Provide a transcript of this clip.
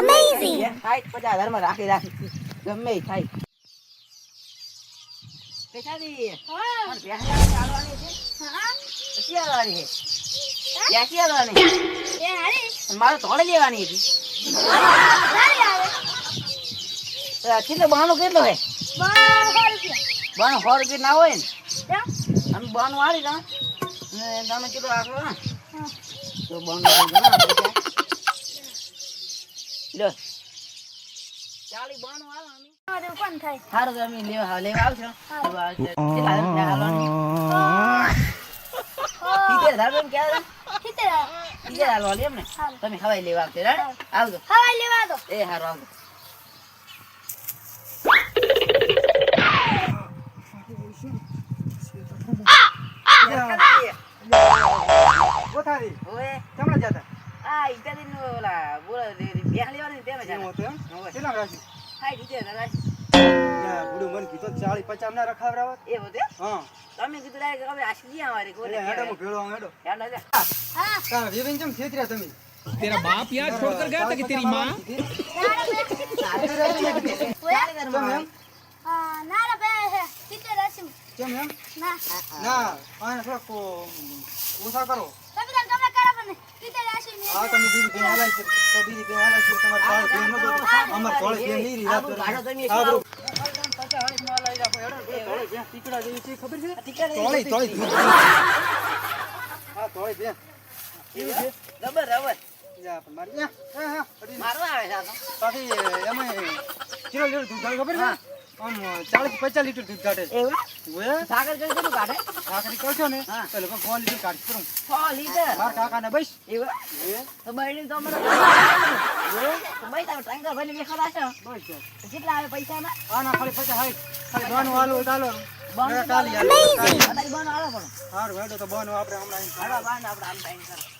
Amazing. થાય પચાસ હજારમાં રાખી રાખી. ગમે થાય. પેશાજી પણ ભેંસ ચાલવાની છે. પછી આવવાની છે. ક્યાંથી આવવાની એ હારી. અને મારે થોડે લેવાની હતી. કેટલો બહાનો કેટલો હે બસો સો રૂપિયા. ના હોય ને? અમે બહાનો વાળી દો ને તમે કીધું આખો. તો બહાનો લઈ જાઓ ને પૈસા. લ્યો ચાલી હાલો કોણ થાય? સારું તો અમે લેવા લેવા આવશો. કેટલા રૂપિયા હાલવાની. સિત્તેર હાલવાની એમ ને હારું. તમે હવાઈ લેવા આવશે આવજો હવાઈ લેવા દો. એ હારું આવજો હતા ઓય કેમડા જતા? આ ઇટાલી નું ઓલા બોલો બેહ લેવાની તેમ જ હતો એમ? કેટલા રાશી હાઈ દીજે રાશી બુડુ મન કીધો 40 50 ના એ તમે કીધું આશી જી ભેળો હેડો. ના. રે ના કરો. તાર તમે બીજી બેન હાલાય છે. તો બીજી કે હાલાય છે. તમારે તાળ બેન નતો અમાર કોળ કે નહીં કાઢો તમે હા બરો ટીકડા જેવી છે ખબર છે તોળે તોળે. હા તોળે બે કેવી છે રબર રબર જા પણ મારી હા હા અડી મારવા આવે છે આ તો. બાકી એમાં કિલો લીટર દૂધ ખબર છે? આમ ચાલીસ પચાસ લીટર દૂધ કાઢે એવું? ઓએ સાગર કઈ કેટલું કાઢે? કાકડી કરશો ને. તો લગભગ સો લીટર કાઢી કરું. છ લીટર? મારા કાકાને બસ. એવું? તો બૈરી તો મને ભાઈ બેસો કેટલા આવે પૈસા ના? ખાલી પચાસ ખાલી બાનું હાલો કાલી હાલો કાલી. અત્યારે પણ. હારું હેડો તો બાનું આપણે હમણાં અહીં આપણે આમ ટાઈમ કરો